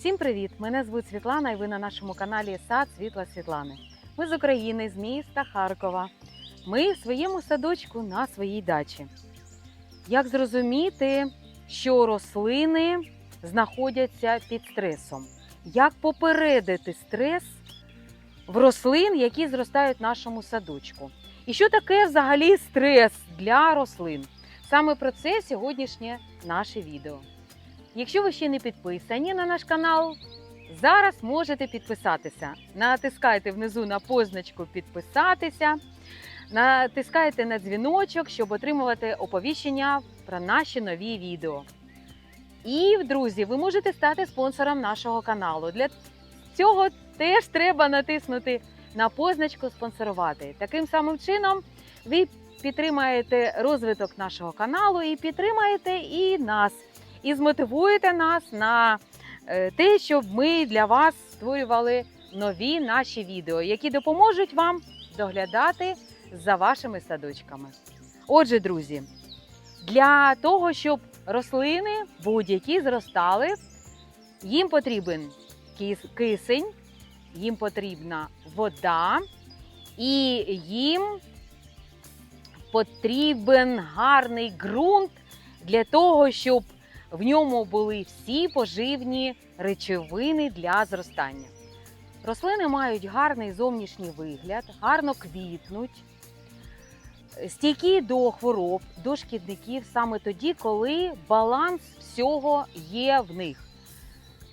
Всім привіт! Мене звуть Світлана і ви на нашому каналі Сад Світла Світлани. Ми з України, з міста Харкова. Ми в своєму садочку на своїй дачі. Як зрозуміти, що рослини знаходяться під стресом? Як попередити стрес в рослин, які зростають в нашому садочку? І що таке взагалі стрес для рослин? Саме про це сьогоднішнє наше відео. Якщо ви ще не підписані на наш канал, зараз можете підписатися. Натискайте внизу на позначку підписатися, натискайте на дзвіночок, щоб отримувати оповіщення про наші нові відео. І, друзі, ви можете стати спонсором нашого каналу. Для цього теж треба натиснути на позначку спонсорувати. Таким самим чином ви підтримаєте розвиток нашого каналу і підтримаєте і нас і змотивуєте нас на е, те, щоб ми для вас створювали нові наші відео, які допоможуть вам доглядати за вашими садочками. Отже, друзі, для того, щоб рослини будь-які зростали, їм потрібен кисень, їм потрібна вода, і їм потрібен гарний ґрунт для того, щоб в ньому були всі поживні речовини для зростання. Рослини мають гарний зовнішній вигляд, гарно квітнуть, стійкі до хвороб, до шкідників саме тоді, коли баланс всього є в них.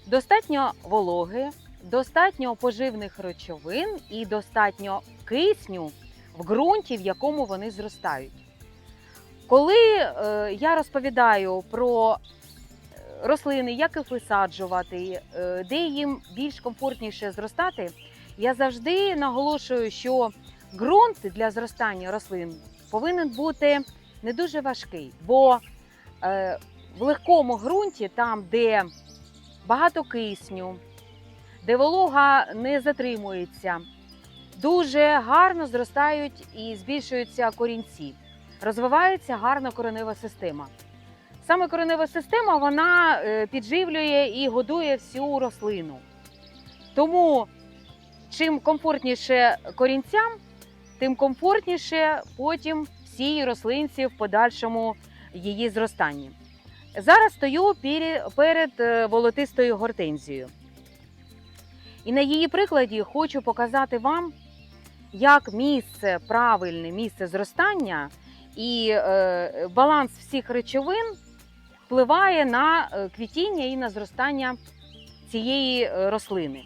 Достатньо вологи, достатньо поживних речовин і достатньо кисню в ґрунті, в якому вони зростають. Коли е, я розповідаю про рослини, як їх висаджувати, е, де їм більш комфортніше зростати, я завжди наголошую, що ґрунт для зростання рослин повинен бути не дуже важкий, бо е, в легкому ґрунті, там, де багато кисню, де волога не затримується, дуже гарно зростають і збільшуються корінці, розвивається гарна коренева система. Саме коренева система вона е, підживлює і годує всю рослину. Тому чим комфортніше корінцям, тим комфортніше потім всій рослинці в подальшому її зростанні. Зараз стою перед е, волотистою гортензією. І на її прикладі хочу показати вам, як місце, правильне місце зростання і е, баланс всіх речовин впливає на е, квітіння і на зростання цієї е, рослини.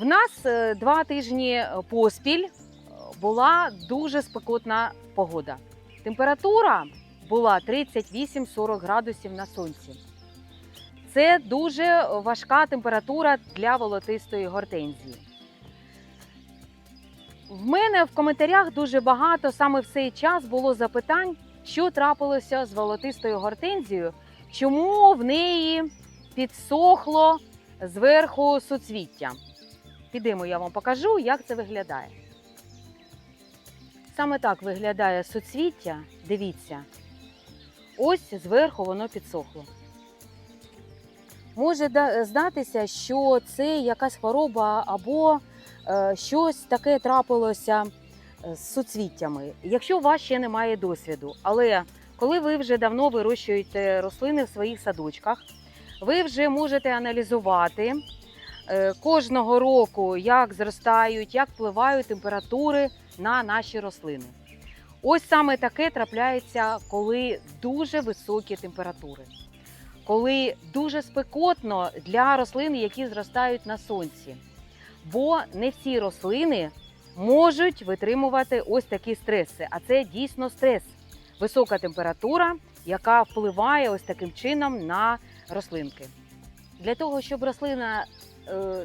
В нас е, два тижні поспіль була дуже спекотна погода. Температура була 38-40 градусів на сонці. Це дуже важка температура для волотистої гортензії. В мене в коментарях дуже багато саме в цей час було запитань, що трапилося з волотистою гортензією, чому в неї підсохло зверху суцвіття. Підемо, я вам покажу, як це виглядає. Саме так виглядає суцвіття. Дивіться, ось зверху воно підсохло. Може здатися, що це якась хвороба або е, щось таке трапилося з суцвіттями, якщо у вас ще немає досвіду. Але коли ви вже давно вирощуєте рослини в своїх садочках, ви вже можете аналізувати е, кожного року, як зростають, як впливають температури на наші рослини. Ось саме таке трапляється, коли дуже високі температури, коли дуже спекотно для рослин, які зростають на сонці. Бо не всі рослини можуть витримувати ось такі стреси. А це дійсно стрес. Висока температура, яка впливає ось таким чином на рослинки. Для того, щоб рослина е,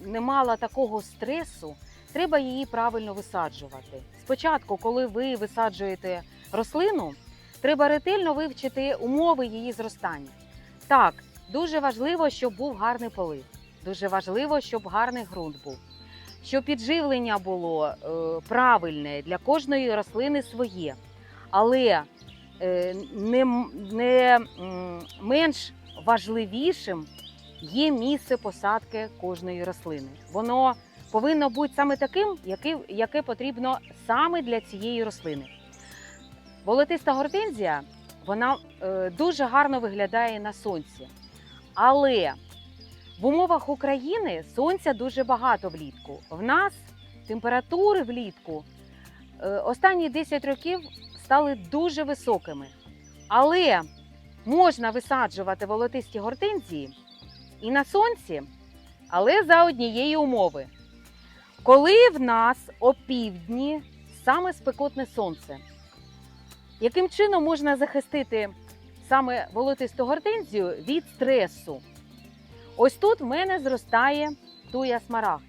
не мала такого стресу, треба її правильно висаджувати. Спочатку, коли ви висаджуєте рослину, треба ретельно вивчити умови її зростання. Так, дуже важливо, щоб був гарний полив. Дуже важливо, щоб гарний ґрунт був, щоб підживлення було е, правильне для кожної рослини своє. Але е, не, не менш важливішим є місце посадки кожної рослини. Воно повинно бути саме таким, яке, потрібно саме для цієї рослини. Волотиста гортензія вона е, дуже гарно виглядає на сонці. Але в умовах України сонця дуже багато влітку. В нас температури влітку е, останні 10 років стали дуже високими. Але можна висаджувати волотисті гортензії і на сонці, але за однієї умови. Коли в нас опівдні саме спекотне сонце, яким чином можна захистити саме волотисту гортензію від стресу? Ось тут в мене зростає туя смарагд.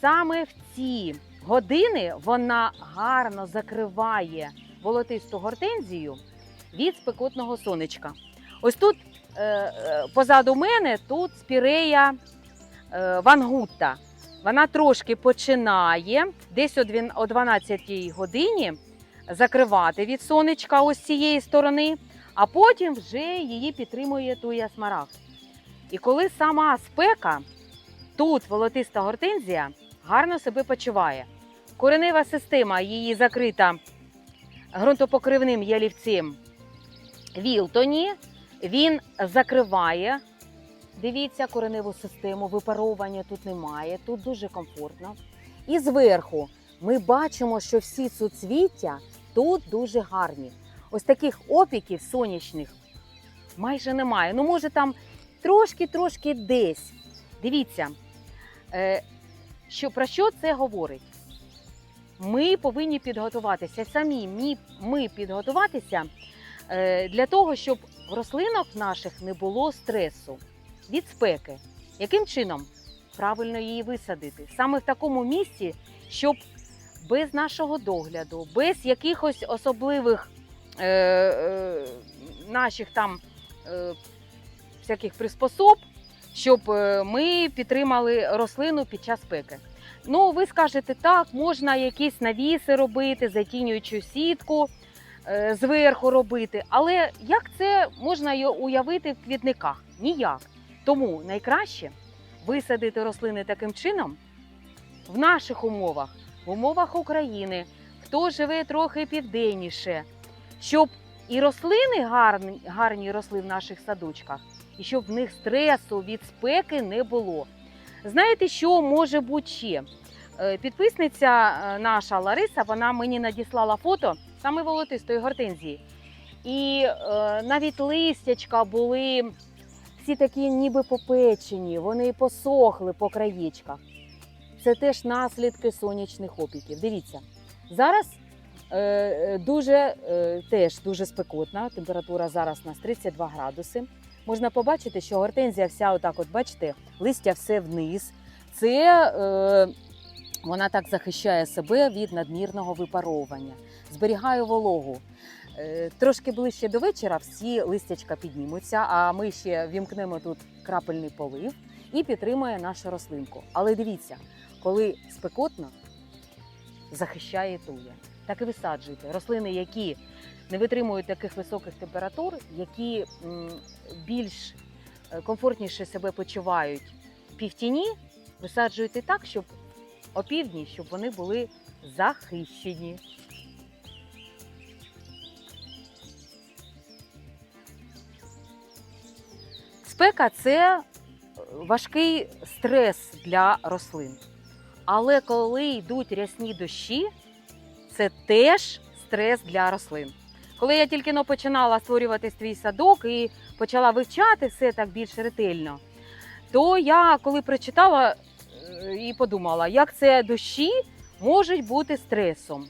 Саме в ці години вона гарно закриває волотисту гортензію від спекотного сонечка. Ось тут е, е, позаду мене тут спірея е, вангутта. Вона трошки починає десь о 12 годині закривати від сонечка ось цієї сторони, а потім вже її підтримує туя смарагд. І коли сама спека, тут волотиста гортензія гарно себе почуває. Коренева система її закрита ґрунтопокривним ялівцем Вілтоні. Він закриває. Дивіться кореневу систему, випаровування тут немає, тут дуже комфортно. І зверху ми бачимо, що всі суцвіття тут дуже гарні. Ось таких опіків сонячних майже немає. Ну, може, там трошки-трошки десь. Дивіться, е, що, про що це говорить? Ми повинні підготуватися самі. Ми, підготуватися е, для того, щоб в рослинок наших не було стресу від спеки. Яким чином правильно її висадити? Саме в такому місці, щоб без нашого догляду, без якихось особливих е, е, наших там е, всяких приспособ, щоб е, ми підтримали рослину під час спеки. Ну, ви скажете, так, можна якісь навіси робити, затінюючу сітку е, зверху робити. Але як це можна уявити в квітниках? Ніяк. Тому найкраще висадити рослини таким чином в наших умовах, в умовах України, хто живе трохи південніше, щоб і рослини гарні, гарні росли в наших садочках, і щоб в них стресу від спеки не було. Знаєте, що може бути ще? Е, Підписниця е, наша Лариса, вона мені надіслала фото саме волотистої гортензії. І е, навіть листячка були всі такі ніби попечені, вони посохли по краєчках. Це теж наслідки сонячних опіків. Дивіться, зараз е, е, дуже е, теж дуже спекотна. Температура зараз у нас 32 градуси. Можна побачити, що гортензія вся отак, от бачите, листя все вниз. Це е, вона так захищає себе від надмірного випаровування, зберігає вологу. Е, Трошки ближче до вечора всі листячка піднімуться, а ми ще вімкнемо тут крапельний полив і підтримує нашу рослинку. Але дивіться, коли спекотно, захищає туя. Так і висаджуйте. Рослини, які не витримують таких високих температур, які більш е, комфортніше себе почувають півтіні, висаджуйте так, щоб опівдні, щоб вони були захищені. Спека це важкий стрес для рослин. Але коли йдуть рясні дощі, це теж стрес для рослин. Коли я тільки но починала створювати свій садок і почала вивчати все так більш ретельно, то я коли прочитала е, і подумала, як це дощі можуть бути стресом.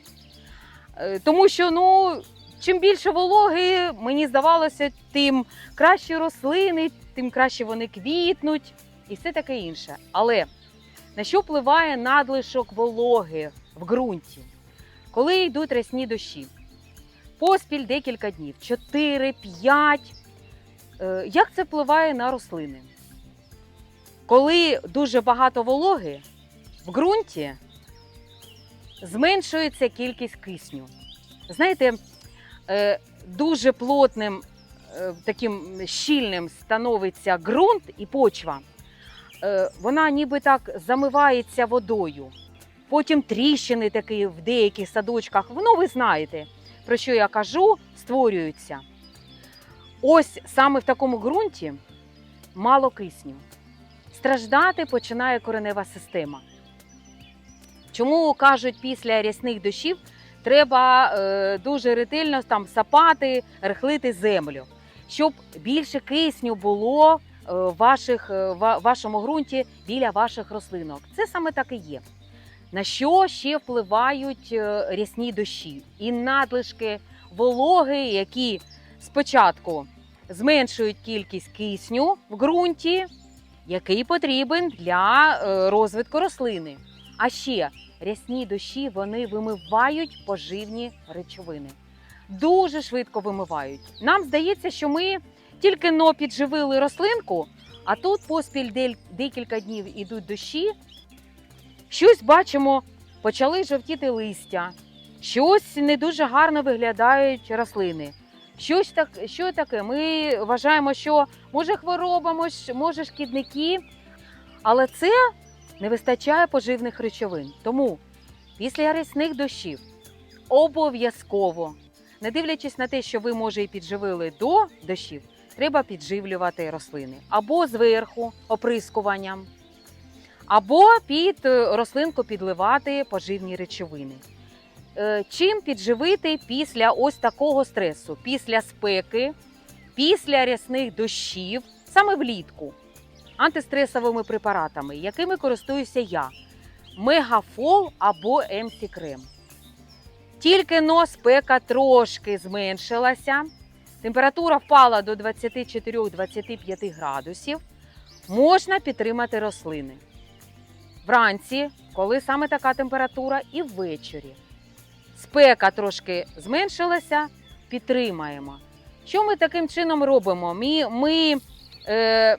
Е, Тому що ну, чим більше вологи, мені здавалося, тим краще рослини, тим краще вони квітнуть і все таке інше. Але на що впливає надлишок вологи в ґрунті? Коли йдуть рясні дощі? Поспіль декілька днів, 4-5. Е, Як це впливає на рослини? Коли дуже багато вологи в ґрунті зменшується кількість кисню. Знаєте, е, дуже плотним е, таким щільним становиться ґрунт і почва, вона ніби так замивається водою. Потім тріщини такі в деяких садочках, ну ви знаєте, про що я кажу, створюються. Ось саме в такому ґрунті мало кисню. Страждати починає коренева система. Чому кажуть, після рясних дощів треба е, дуже ретельно там сапати, рихлити землю, щоб більше кисню було е, в ваших, е, ва- вашому ґрунті біля ваших рослинок. Це саме так і є. На що ще впливають е, рясні дощі і надлишки вологи, які спочатку зменшують кількість кисню в ґрунті, який потрібен для е, розвитку рослини. А ще рясні дощі вони вимивають поживні речовини. Дуже швидко вимивають. Нам здається, що ми тільки но підживили рослинку, а тут поспіль декілька днів ідуть дощі. Щось бачимо, почали жовтіти листя, щось не дуже гарно виглядають рослини. Щось так, що таке? Ми вважаємо, що може хвороба, може- шкідники, але це не вистачає поживних речовин. Тому після рясних дощів обов'язково, не дивлячись на те, що ви може і підживили до дощів, треба підживлювати рослини або зверху оприскуванням, або під е, рослинку підливати поживні речовини. Е, Чим підживити після ось такого стресу, після спеки, після рясних дощів, саме влітку, антистресовими препаратами, якими користуюся я: мегафол або МС крем. Тільки но спека трошки зменшилася, температура впала до 24-25 градусів, можна підтримати рослини. Вранці, коли саме така температура, і ввечері. Спека трошки зменшилася, підтримаємо. Що ми таким чином робимо? Ми, ми е,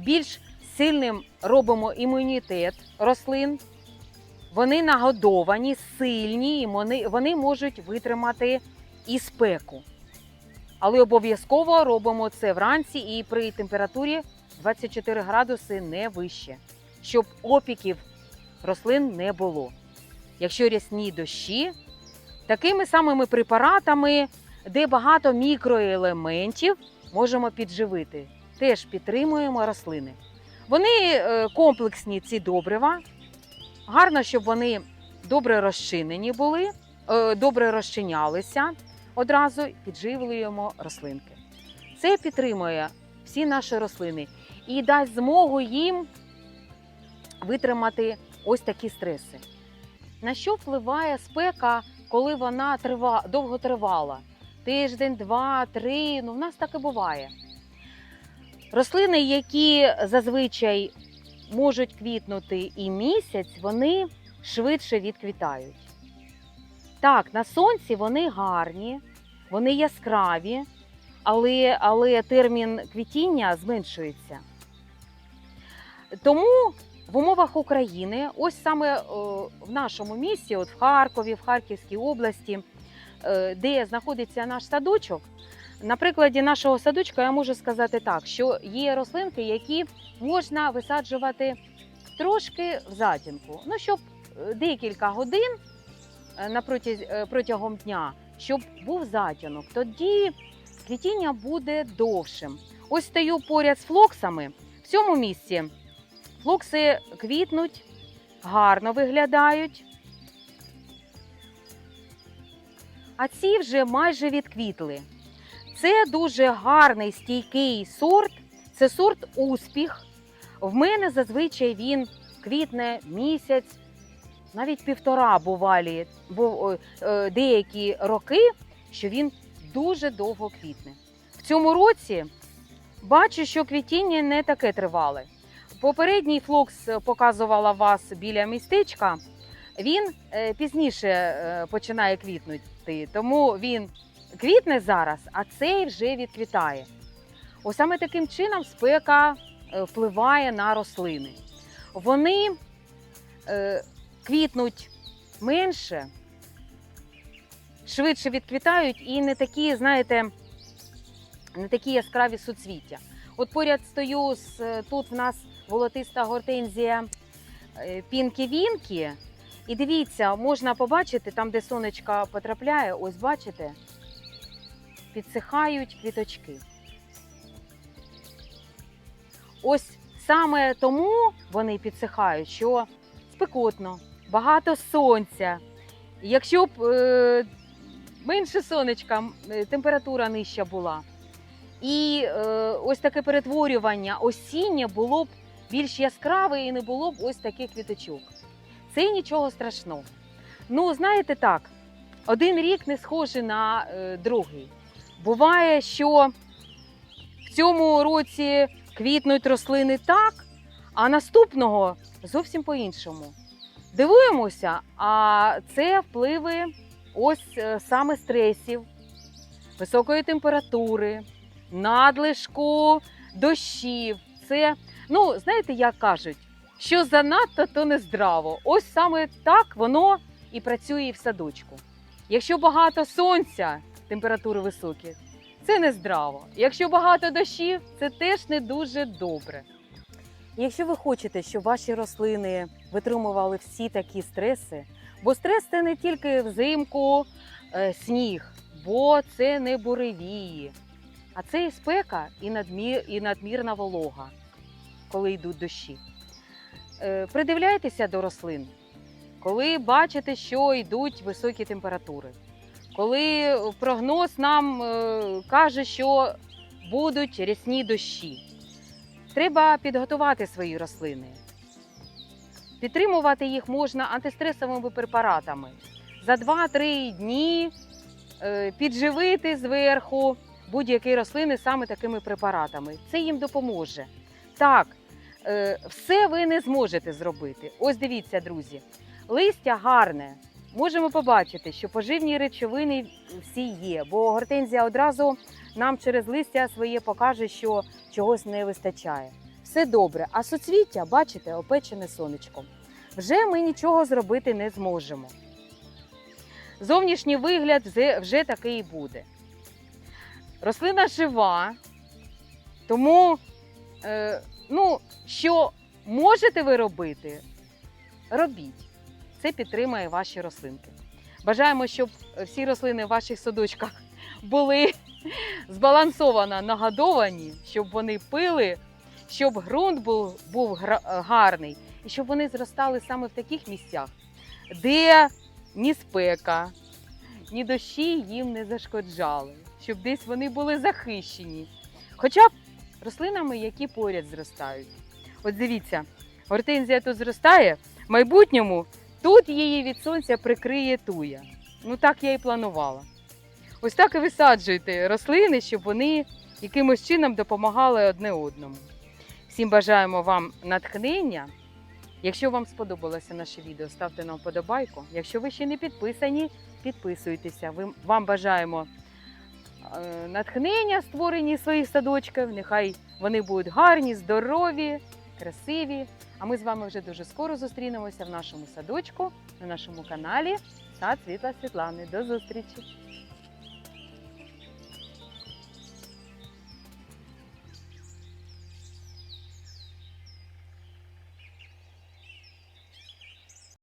більш сильним робимо імунітет рослин. Вони нагодовані, сильні, і вони, вони можуть витримати і спеку. Але обов'язково робимо це вранці і при температурі 24 градуси не вище, щоб опіків рослин не було. Якщо рясні дощі, такими самими препаратами, де багато мікроелементів, можемо підживити. Теж підтримуємо рослини. Вони е, комплексні, ці добрива. Гарно, щоб вони добре розчинені були, е, добре розчинялися. Одразу підживлюємо рослинки. Це підтримує всі наші рослини і дасть змогу їм витримати ось такі стреси. На що впливає спека, коли вона трива, довго тривала? Тиждень, два, три. Ну, в нас так і буває. Рослини, які зазвичай можуть квітнути і місяць, вони швидше відквітають. Так, на сонці вони гарні, вони яскраві, але, але термін квітіння зменшується. Тому в умовах України, ось саме е, в нашому місті, от в Харкові, в Харківській області, е, де знаходиться наш садочок, на прикладі нашого садочка я можу сказати так, що є рослинки, які можна висаджувати трошки в затінку, ну щоб е, декілька годин протягом дня, щоб був затінок. Тоді квітіння буде довшим. Ось стою поряд з флоксами. В цьому місці флокси квітнуть, гарно виглядають. А ці вже майже відквітли. Це дуже гарний стійкий сорт. Це сорт успіх. В мене зазвичай він квітне місяць, навіть півтора бувалі, бу- е, деякі роки, що він дуже довго квітне. В цьому році бачу, що квітіння не таке тривале. Попередній флокс показувала вас біля містечка. Він е, пізніше е, починає квітнути, тому він квітне зараз, а цей вже відквітає. Ось саме таким чином спека е, впливає на рослини. Вони квітнуть менше, швидше відквітають і не такі, знаєте, не такі яскраві суцвіття. От поряд стою з тут в нас волотиста гортензія Пінкі Вінкі. І дивіться, можна побачити там, де сонечко потрапляє, ось бачите, підсихають квіточки. Ось саме тому вони підсихають, що спекотно, багато сонця. Якщо б е, менше сонечка, е, температура нижча була. І е, ось таке перетворювання осіннє було б більш яскраве і не було б ось таких квіточок. Це нічого страшного. Ну, знаєте так, один рік не схожий на е, другий. Буває, що в цьому році квітнуть рослини так, а наступного зовсім по-іншому. Дивуємося, а це впливи ось е, саме стресів, високої температури, надлишку, дощів. Це, ну, знаєте, як кажуть, що занадто, то не здраво. Ось саме так воно і працює і в садочку. Якщо багато сонця, температури високі, це не здраво. Якщо багато дощів, це теж не дуже добре. Якщо ви хочете, щоб ваші рослини витримували всі такі стреси, бо стрес це не тільки взимку е, сніг, бо це не буревії, а це і спека, і, надмір, і надмірна волога, коли йдуть дощі. Е, Придивляйтеся до рослин, коли бачите, що йдуть високі температури, коли прогноз нам е, каже, що будуть рясні дощі. Треба підготувати свої рослини. Підтримувати їх можна антистресовими препаратами. За 2-3 дні е, підживити зверху будь-які рослини саме такими препаратами. Це їм допоможе. Так, все ви не зможете зробити. Ось дивіться, друзі, листя гарне. Можемо побачити, що поживні речовини всі є, бо гортензія одразу нам через листя своє покаже, що чогось не вистачає. Все добре, а суцвіття, бачите, опечене сонечком. Вже ми нічого зробити не зможемо. Зовнішній вигляд вже такий і буде. Рослина жива, тому е, ну, що можете ви робити, робіть. Це підтримає ваші рослинки. Бажаємо, щоб всі рослини в ваших садочках були збалансовано нагодовані, щоб вони пили, щоб ґрунт був, був гарний, і щоб вони зростали саме в таких місцях, де ні спека, ні дощі їм не зашкоджали, щоб десь вони були захищені. Хоча б рослинами, які поряд зростають. От дивіться, гортензія тут зростає, в майбутньому тут її від сонця прикриє туя. Ну так я і планувала. Ось так і висаджуйте рослини, щоб вони якимось чином допомагали одне одному. Всім бажаємо вам натхнення. Якщо вам сподобалося наше відео, ставте нам вподобайку. Якщо ви ще не підписані, підписуйтеся. Вам бажаємо натхнення створені своїх садочків. Нехай вони будуть гарні, здорові, красиві. А ми з вами вже дуже скоро зустрінемося в нашому садочку, на нашому каналі Та Світла Світлани. До зустрічі!